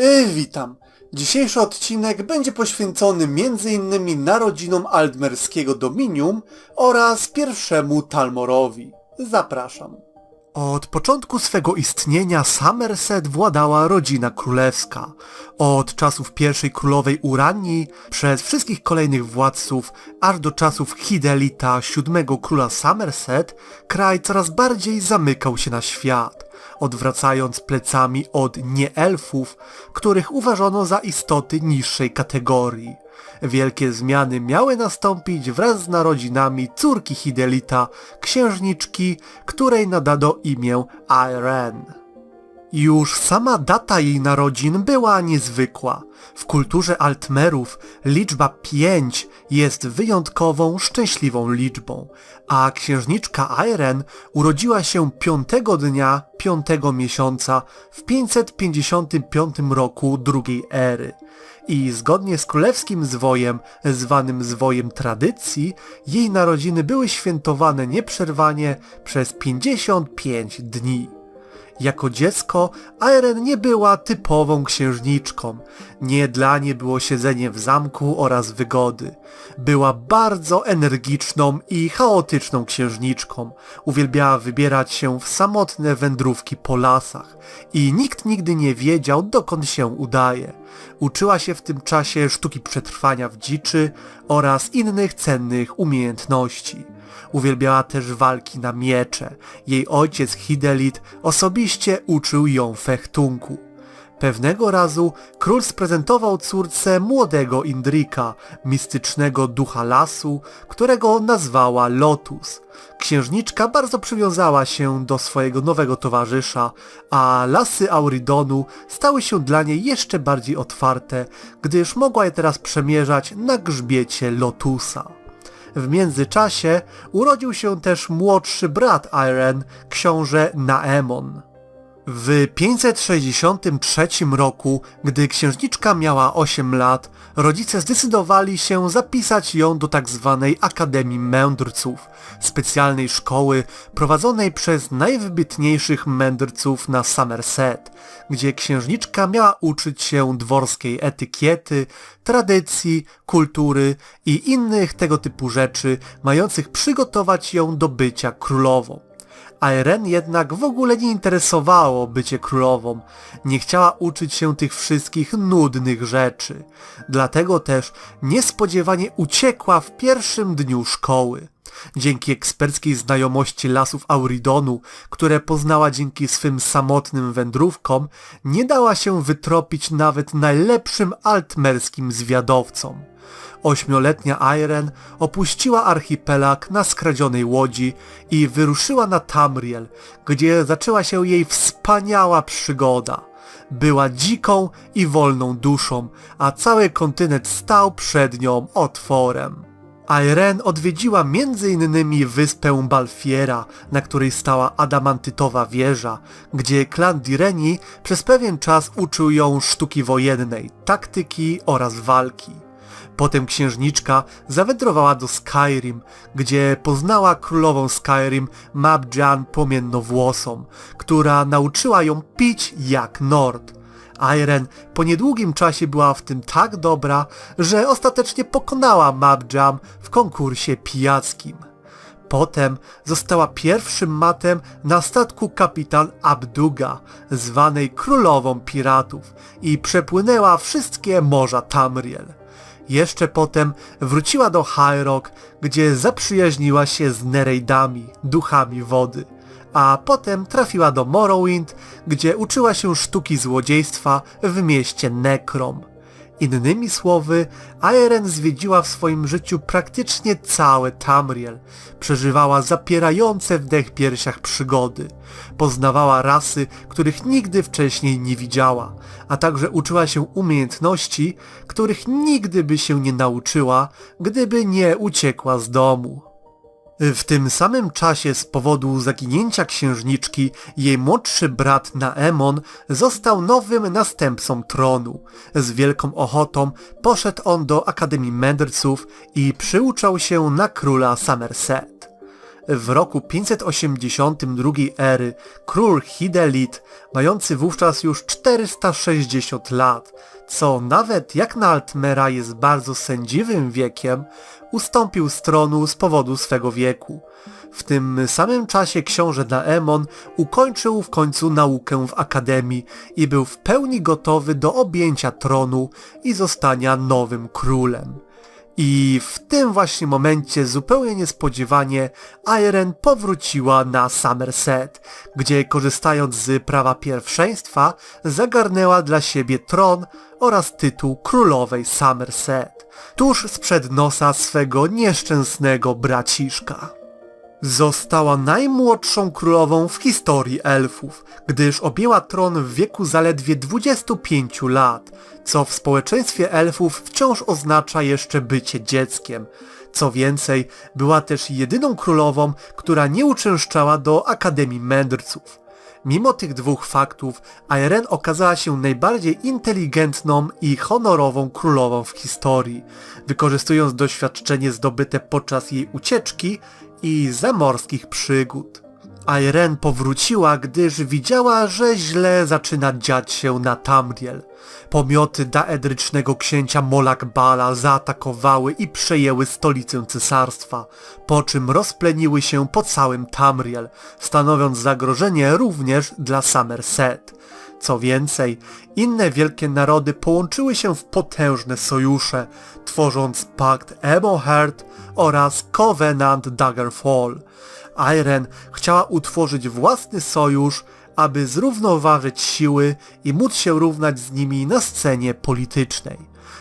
Yy, witam. Dzisiejszy odcinek będzie poświęcony m.in. narodzinom Aldmerskiego Dominium oraz pierwszemu Talmorowi. Zapraszam. Od początku swego istnienia Somerset władała rodzina królewska. Od czasów pierwszej królowej Uranii, przez wszystkich kolejnych władców, aż do czasów Hidelita, siódmego króla Somerset, kraj coraz bardziej zamykał się na świat, odwracając plecami od nieelfów, których uważano za istoty niższej kategorii. Wielkie zmiany miały nastąpić wraz z narodzinami córki Hidelita, księżniczki, której nadano imię Irene. Już sama data jej narodzin była niezwykła. W kulturze Altmerów liczba 5 jest wyjątkową, szczęśliwą liczbą, a księżniczka Irene urodziła się piątego dnia piątego miesiąca w 555 roku drugiej ery. I zgodnie z królewskim zwojem, zwanym zwojem tradycji, jej narodziny były świętowane nieprzerwanie przez 55 dni. Jako dziecko Irene nie była typową księżniczką. Nie dla niej było siedzenie w zamku oraz wygody. Była bardzo energiczną i chaotyczną księżniczką. Uwielbiała wybierać się w samotne wędrówki po lasach i nikt nigdy nie wiedział dokąd się udaje. Uczyła się w tym czasie sztuki przetrwania w dziczy oraz innych cennych umiejętności. Uwielbiała też walki na miecze. Jej ojciec Hidelit osobiście uczył ją fechtunku. Pewnego razu król sprezentował córce młodego Indrika, mistycznego ducha lasu, którego nazwała Lotus. Księżniczka bardzo przywiązała się do swojego nowego towarzysza, a lasy Auridonu stały się dla niej jeszcze bardziej otwarte, gdyż mogła je teraz przemierzać na grzbiecie Lotusa. W międzyczasie urodził się też młodszy brat Irene, książę Naemon. W 563 roku, gdy księżniczka miała 8 lat, rodzice zdecydowali się zapisać ją do tzw. Akademii Mędrców, specjalnej szkoły prowadzonej przez najwybitniejszych mędrców na Somerset, gdzie księżniczka miała uczyć się dworskiej etykiety, tradycji, kultury i innych tego typu rzeczy, mających przygotować ją do bycia królową. Irene jednak w ogóle nie interesowało bycie królową. Nie chciała uczyć się tych wszystkich nudnych rzeczy. Dlatego też niespodziewanie uciekła w pierwszym dniu szkoły. Dzięki eksperckiej znajomości lasów Auridonu, które poznała dzięki swym samotnym wędrówkom, nie dała się wytropić nawet najlepszym altmerskim zwiadowcom. Ośmioletnia Irene opuściła archipelag na skradzionej łodzi i wyruszyła na Tamriel, gdzie zaczęła się jej wspaniała przygoda. Była dziką i wolną duszą, a cały kontynent stał przed nią otworem. Irene odwiedziła m.in. wyspę Balfiera, na której stała adamantytowa wieża, gdzie klan Direni przez pewien czas uczył ją sztuki wojennej, taktyki oraz walki. Potem księżniczka zawędrowała do Skyrim, gdzie poznała królową Skyrim Mabjan Płomiennowłosą, która nauczyła ją pić jak Nord. Irene po niedługim czasie była w tym tak dobra, że ostatecznie pokonała Mabjam w konkursie pijackim. Potem została pierwszym matem na statku kapitan Abduga, zwanej królową piratów i przepłynęła wszystkie morza Tamriel. Jeszcze potem wróciła do High Rock, gdzie zaprzyjaźniła się z Nereidami, duchami wody. A potem trafiła do Morrowind, gdzie uczyła się sztuki złodziejstwa w mieście Necrom. Innymi słowy, Aeren zwiedziła w swoim życiu praktycznie całe Tamriel. Przeżywała zapierające w dech piersiach przygody. Poznawała rasy, których nigdy wcześniej nie widziała, a także uczyła się umiejętności, których nigdy by się nie nauczyła, gdyby nie uciekła z domu. W tym samym czasie z powodu zaginięcia księżniczki jej młodszy brat Naemon został nowym następcą tronu. Z wielką ochotą poszedł on do Akademii Mędrców i przyuczał się na króla Somerset. W roku 582 ery król Hidelit, mający wówczas już 460 lat, co nawet jak na Altmera jest bardzo sędziwym wiekiem, ustąpił z tronu z powodu swego wieku. W tym samym czasie książę Daemon ukończył w końcu naukę w akademii i był w pełni gotowy do objęcia tronu i zostania nowym królem. I w tym właśnie momencie zupełnie niespodziewanie Airen powróciła na Somerset, gdzie korzystając z prawa pierwszeństwa zagarnęła dla siebie tron oraz tytuł królowej Somerset, tuż sprzed nosa swego nieszczęsnego braciszka. Została najmłodszą królową w historii elfów, gdyż objęła tron w wieku zaledwie 25 lat, co w społeczeństwie elfów wciąż oznacza jeszcze bycie dzieckiem. Co więcej, była też jedyną królową, która nie uczęszczała do Akademii Mędrców. Mimo tych dwóch faktów, Airen okazała się najbardziej inteligentną i honorową królową w historii, wykorzystując doświadczenie zdobyte podczas jej ucieczki i zamorskich przygód. Airen powróciła, gdyż widziała, że źle zaczyna dziać się na Tamriel. Pomioty daedrycznego księcia Molakbala zaatakowały i przejęły stolicę cesarstwa, po czym rozpleniły się po całym Tamriel, stanowiąc zagrożenie również dla Somerset. Co więcej, inne wielkie narody połączyły się w potężne sojusze, tworząc pakt Ebonheart oraz Covenant Daggerfall. Airen chciała utworzyć własny sojusz, aby zrównoważyć siły i móc się równać z nimi na scenie politycznej.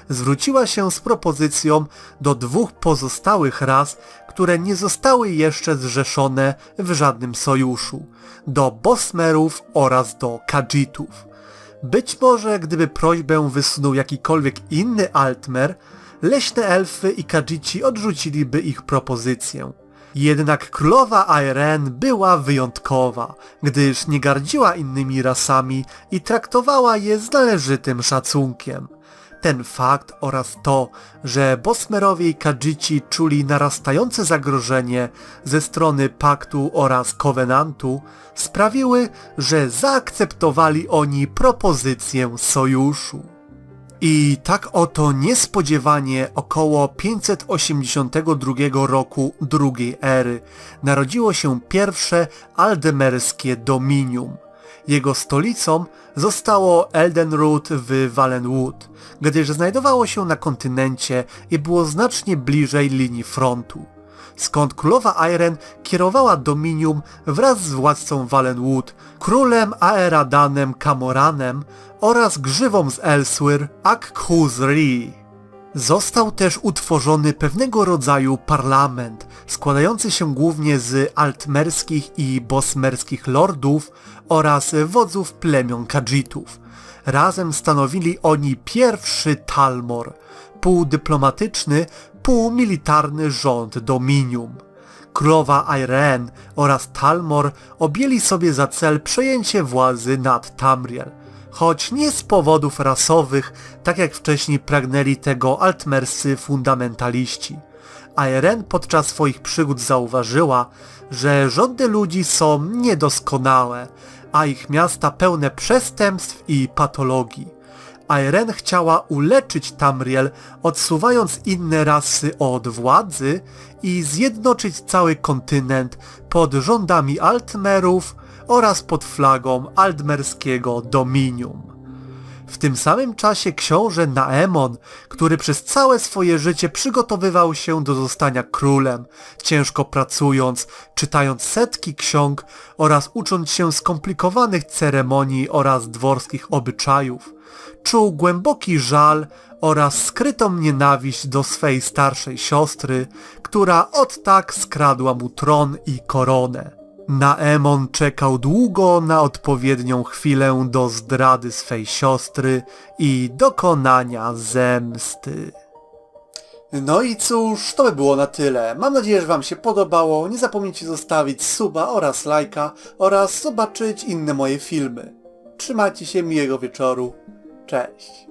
Zwróciła się z propozycją do dwóch pozostałych ras, które nie zostały jeszcze zrzeszone w żadnym sojuszu, do Bosmerów oraz do Khajiitów. Być może gdyby prośbę wysunął jakikolwiek inny Altmer, leśne elfy i Khajici odrzuciliby ich propozycję. Jednak królowa Airen była wyjątkowa, gdyż nie gardziła innymi rasami i traktowała je z należytym szacunkiem. Ten fakt oraz to, że Bosmerowie i Khajici czuli narastające zagrożenie ze strony paktu oraz kowenantu sprawiły, że zaakceptowali oni propozycję sojuszu. I tak oto niespodziewanie około 582 roku drugiej ery narodziło się pierwsze aldemerskie dominium. Jego stolicą zostało Eldenroot w Valenwood, gdyż znajdowało się na kontynencie i było znacznie bliżej linii frontu. Skąd królowa Airen kierowała dominium wraz z władcą Valenwood, królem Aeradanem Camoranem oraz grzywą z Elswyr Ak-Khuzri. Został też utworzony pewnego rodzaju parlament, składający się głównie z altmerskich i bosmerskich lordów oraz wodzów plemion Khajiitów. Razem stanowili oni pierwszy Talmor, półdyplomatyczny, półmilitarny rząd Dominium. Królowa Airen oraz Talmor objęli sobie za cel przejęcie władzy nad Tamriel, choć nie z powodów rasowych, tak jak wcześniej pragnęli tego altmerscy fundamentaliści. Airen podczas swoich przygód zauważyła, że rządy ludzi są niedoskonałe, a ich miasta pełne przestępstw i patologii. Airen chciała uleczyć Tamriel, odsuwając inne rasy od władzy i zjednoczyć cały kontynent pod rządami Altmerów oraz pod flagą Aldmerskiego Dominium. W tym samym czasie książę Naemon, który przez całe swoje życie przygotowywał się do zostania królem, ciężko pracując, czytając setki ksiąg oraz ucząc się skomplikowanych ceremonii oraz dworskich obyczajów, czuł głęboki żal oraz skrytą nienawiść do swej starszej siostry, która od tak skradła mu tron i koronę. Naemon czekał długo na odpowiednią chwilę do zdrady swej siostry i dokonania zemsty. No i cóż, to by było na tyle. Mam nadzieję, że Wam się podobało. Nie zapomnijcie zostawić suba oraz lajka oraz zobaczyć inne moje filmy. Trzymajcie się, miłego wieczoru. Cześć.